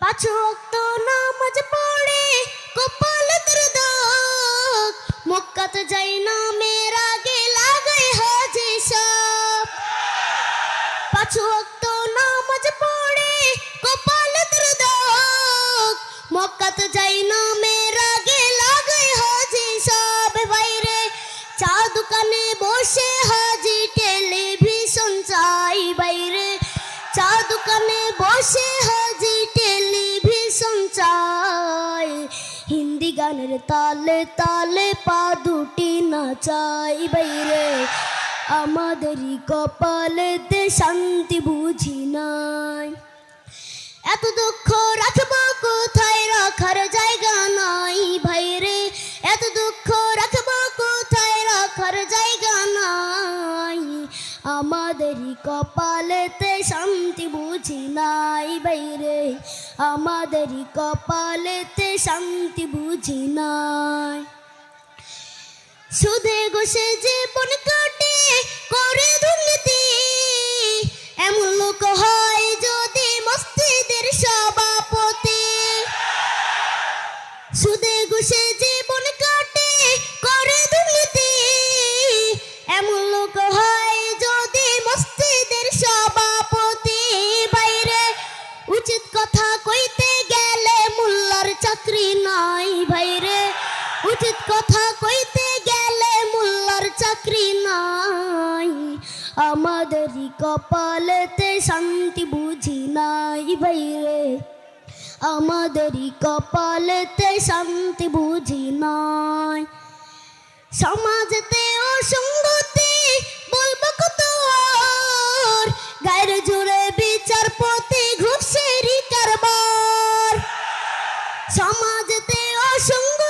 পাঁচ ওয়াক্ত নামাজ পড়ে, কপাল তোর দাগ মক্কাত যাই না মেরা গে লাগাই হাজি সব। পাঁচ ওয়াক্ত নামাজ পড়ে, কপাল তোর দাগ মক্কাত যাই না মেরা গে লাগাই হাজি সব। বাইরে চা দোকানে বসে হাজি টেলিভিশন চাই। বাইরে চা দোকানে বসে হাজি গানের তালে তালে পা দুটি নাচাই বাইরে। আমাদেরই কপালেতে শান্তি বুঝি নাই। এত দুঃখ রাখব আমাদেরই কপালেতে শান্তি বুঝি নাই বাইরে। আমাদেরই কপালেতে শান্তি বুঝি নাই। সুদে গোসে জীবন কাটে করে দুর্নীতি। এমন লোক হয় যদি মসজিদের সভাপতি। সুদে ঘুষে জীবন কাটে করে দুর্নীতি। এমন লোক হয় কথা কইতে গেলে মোল্লার চাকরি নাই। আমাদেরই কপালেতে শান্তি বুঝি নাই ভাইরে। আমাদেরই কপালেতে শান্তি বুঝি নাই। সমাজেতে অসঙ্গতি বলব কত গায়ের জুড়ে বিচারপতি ঘুষেরই কারবার। সমাজেতে অসঙ্গতি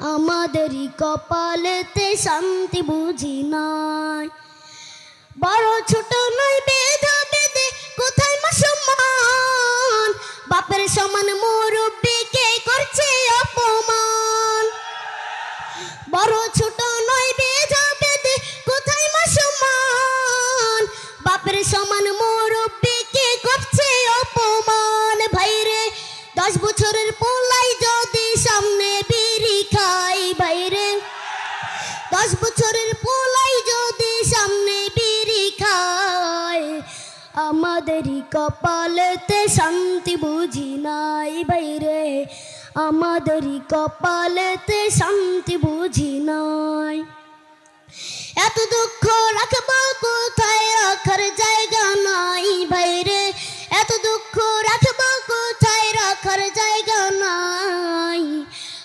আমাদেরই কপালেতে শান্তি বুঝি নাই। বড় ছোট নয় বেধা বেদে, কোথায় মা সম্মান? বাপের সমান মুরব্বীকে করছে অপমান? বড় ছোট নয় বেধা বেদে, কোথায় মা সম্মান? বাপের সমান আমাদেরই কপালেতে শান্তি বুঝি নাই বাইরে। আমাদেরই কপালেতে শান্তি বুঝি নাই। এত দুঃখ রাখব কোথায়?